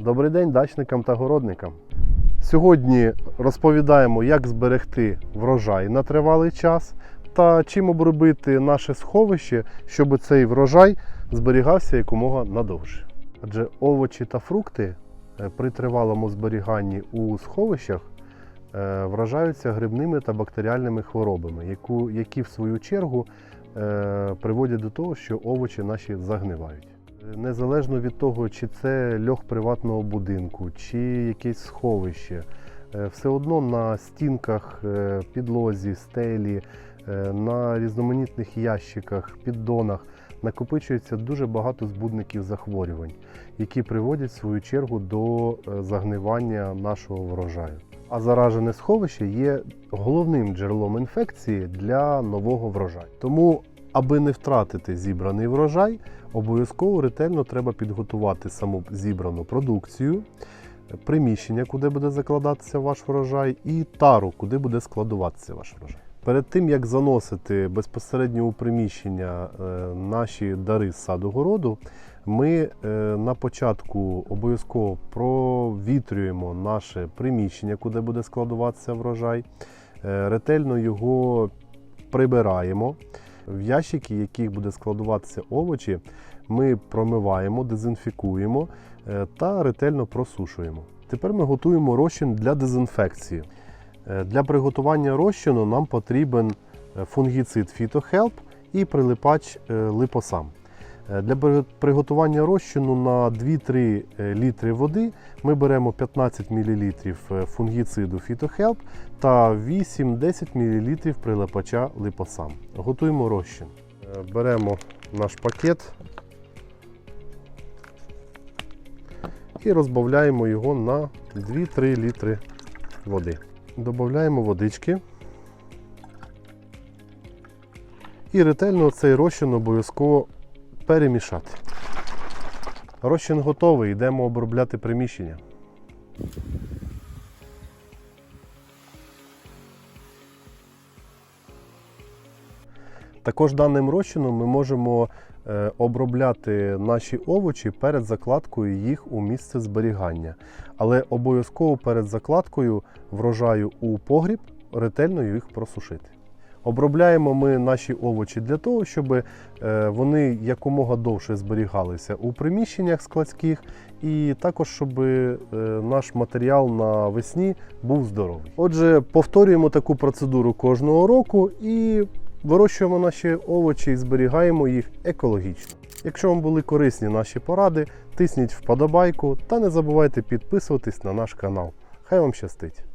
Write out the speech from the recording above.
Добрий день дачникам та городникам. Сьогодні розповідаємо, як зберегти врожай на тривалий час та чим обробити наше сховище, щоб цей врожай зберігався якомога надовше. Адже овочі та фрукти е, при тривалому зберіганні у сховищах е, вражаються грибними та бактеріальними хворобами, які в свою чергу е, приводять до того, що овочі наші загнивають. Незалежно від того, чи це льох приватного будинку, чи якесь сховище, е, все одно на стінках, е, підлозі, стелі, е, на різноманітних ящиках, піддонах накопичується дуже багато збудників захворювань, які приводять в свою чергу до загнивання нашого врожаю. А заражене сховище є головним джерелом інфекції для нового врожаю. Тому, аби не втратити зібраний врожай, обов'язково ретельно треба підготувати саму зібрану продукцію, приміщення, куди буде закладатися ваш врожай, і тару, куди буде складуватися ваш врожай. Перед тим як заносити безпосередньо у приміщення е, наші дари з саду городу, ми е, на початку обов'язково провітрюємо наше приміщення, куди буде складуватися врожай, е, ретельно його прибираємо. В ящики, в яких буде складуватися овочі, ми промиваємо, дезінфікуємо е, та ретельно просушуємо. Тепер ми готуємо розчин для дезінфекції. Е, Для приготування розчину нам потрібен е, фунгіцид Phytohelp і прилипач липосам. Е, Для приготування розчину на 2-3 е, літри води ми беремо 15 мл фунгіциду Phytohelp та 8-10 мл прилипача липосам. Готуємо розчин. Е, Беремо наш пакет і розбавляємо його на 2-3 літри води. Додаємо водички. І ретельно цей розчин обов'язково перемішати. Розчин готовий, йдемо обробляти приміщення. Також даним розчином ми можемо е, обробляти наші овочі перед закладкою їх у місце зберігання. Але обов'язково перед закладкою врожаю у погріб ретельно їх просушити. Обробляємо ми наші овочі для того, щоб е, вони якомога довше зберігалися у приміщеннях складських, і також щоб е, наш матеріал на весні був здоровий. Отже, повторюємо таку процедуру кожного року і вирощуємо наші овочі і зберігаємо їх екологічно. Якщо вам були корисні наші поради, тисніть вподобайку та не забувайте підписуватись на наш канал. Хай вам щастить!